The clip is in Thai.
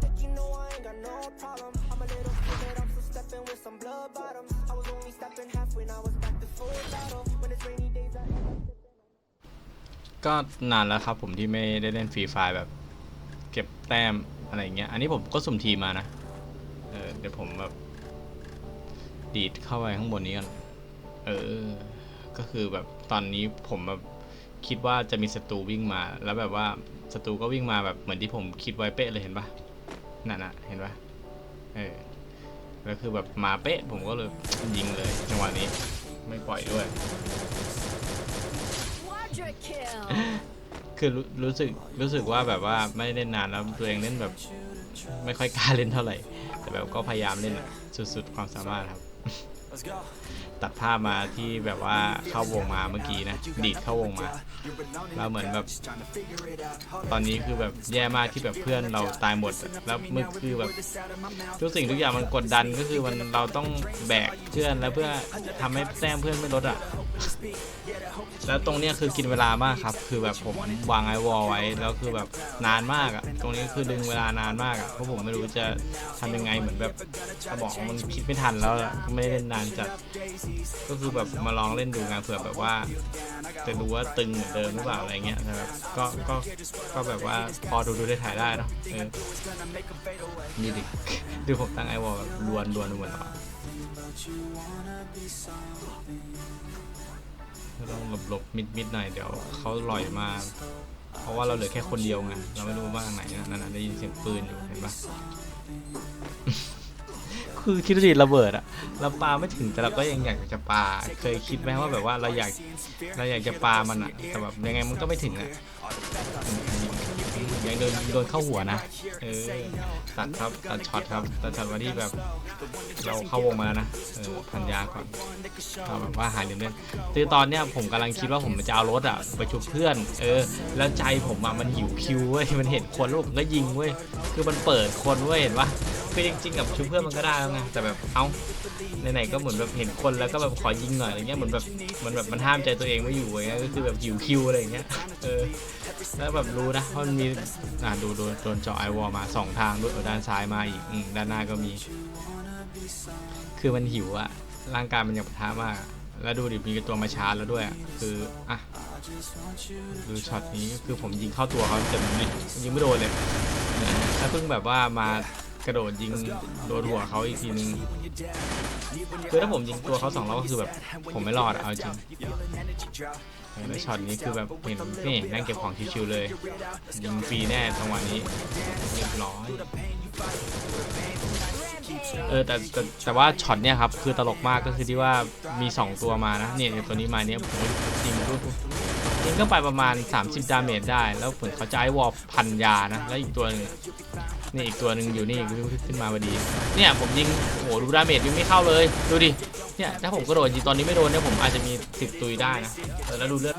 think You know I ain't got no problem. I'm a little stupid, I'm still stepping with some blood bottoms. I was only stepping half when I was back to full throttle. When it's rainy days, I end up ก็นานแล้วครับผมที่ไม่ได้เล่นฟรีไฟแบบ เก็บแต้มอะไรอย่างเงี้ย อันนี้ผมก็สุ่มทีมมานะ เออเดี๋ยวผมแบบ ดีดเข้าไปข้างบนนี้กัน เออ ก็คือแบบตอนนี้ผมแบบคิดว่าจะมีศัตรูวิ่งมา แล้วแบบว่าศัตรูก็วิ่งมาแบบเหมือนที่ผมคิดไว้เป๊ะเลยเห็นปะ นั่นน่ะเห็นปะเออแล้วคือแบบมาเป๊ะผมก็เลยยิงเลยจังหวะนี้ไม่ปล่อยด้วย Quadra kill. คือรู้รู้สึกรู้สึกว่าแบบว่าไม่ได้เล่นนานแล้วตัวเองเล่นแบบ ไม่ค่อยกล้าเล่นเท่าไหร่ แต่แบบก็พยายามเล่นอะสุดๆความสามารถครับ ตัดภาพมาที่แบบว่าเข้าวงมาเมื่อกี้นะ ดีดเข้าวงมาแล้วเหมือนแบบ ตอนนี้คือแบบแย่มากที่แบบเพื่อนเราตายหมด แล้วมื่อคือแบบทุกสิ่งทุกอย่างมันกดดันก็คือมันเราต้องแบกเพื่อนแล้วเพื่อทำให้แต้มเพื่อนไม่ลดอะ แล้วตรงเนี้ยคือกินเวลามากครับ คือแบบผมวางไอวอลไว้ แล้วคือแบบนานมากอะตรงนี้คือดึงเวลานานมากอะเพราะผมไม่รู้จะทำยังไงเหมือนแบบสมองมันคิดไม่ทันแล้วไม่ได้เล่นนานจัด ก็คือแบบมาลองเล่นดูงานเผื่อแบบว่า จะดูว่าตึงเหมือนเดิมหรือเปล่าอะไรเงี้ยแต่แบบก็ก็ก็แบบว่าพอดูดูได้ถ่ายได้เนาะเออนี่ดิดูผมตั้งไอวอลแบบลวนลวนเหมือนเราต้องหลบหลบมิดมิดหน่อยเดี๋ยวเขาลอยมา เพราะว่าเราเหลือแค่คนเดียวไงเราไม่รู้ว่าทางไหนนะนั่นนะได้ยินเสียงปืนอยู่เห็นปะ คือคิดดูดิระเบิดอะเราปาไม่ถึงแต่เราก็ยังอยากจะปาเคยคิดไหมว่าแบบว่าเราอยากเราอยากจะปามันอะแต่แบบยังไงมันก็ไม่ถึงอะยังโดนโดนเข้าหัวนะเออตัดครับตัดช็อตครับตัดช็อตมาที่แบบ เราเข้าวงมาแล้วนะเออพันยาก่อนเอาแบบว่าหาเหรียญเล่นคือตอนเนี้ยผมกำลังคิดว่าผมจะเอารถอะไปชุบเพื่อน เออ แล้วใจผมอะมันหิวคิวเว้ยมันเห็นคนแล้วผมก็ยิงเว้ยคือมันเปิดคนเว้ยเห็นปะ คือจริงๆกับชุบเพื่อนมันก็ได้แล้วไงแต่แบบเอ้าไหนๆก็เหมือนแบบเห็นคนแล้วก็แบบขอยิงหน่อยอะไรเงี้ยเหมือนแบบมันแบบมันห้ามใจตัวเองไม่อยู่อย่างเงี้ยก็คือแบบหิวคิวอะไรเงี้ยเออแล้วแบบรู้นะว่ามันมีอ่าดูโดนโดนเจาะไอวอลมาสองทางด้วยด้านซ้ายมาอีกอืมด้านหน้าก็มี คือมันหิวอะร่างกายมันยังปะทะมากแล้วดูดิมีตัวมาชาร์จแล้วด้วยคืออะดูช็อตนี้คือผมยิงเข้าตัวเขาแต่มันไม่ยิงไม่โดนเลยแล้วเพิ่งแบบว่ามา ระโดดยิงโดนหัวเขาอีกทีนึงคือถ้าผมยิงตัวเขาสองรอบก็คือแบบผมไม่รอดอะเอาจริงเออแล้วช็อตนี้คือแบบเห็นนี่นั่งเก็บของชิวๆเลย ยิงฟรีแน่จังหวะนี้เรียบร้อยเออแต่แต่แต่ว่าช็อตเนี่ยครับคือตลกมากก็คือที่ว่ามี 2 ตัวมานะเนี่ยตัวนี้มาเนี่ยผมยิงปุ๊บยิงเข้าไปประมาณ 30 ดาเมจได้ แล้วเหมือนเขาจะไอวอลพันยานะ แล้วอีกตัวหนึง นี่อีกตัวหนึ่งอยู่นี่ขึ้นมาพอดี เนี่ยผมยิงโอ้โหดูดาเมจยังไม่เข้าเลย ดูดิ เนี่ยถ้าผมกระโดดยิงตอนนี้ไม่โดนเนี่ยผมอาจจะมีสิบตุยได้นะแล้วดูเลือด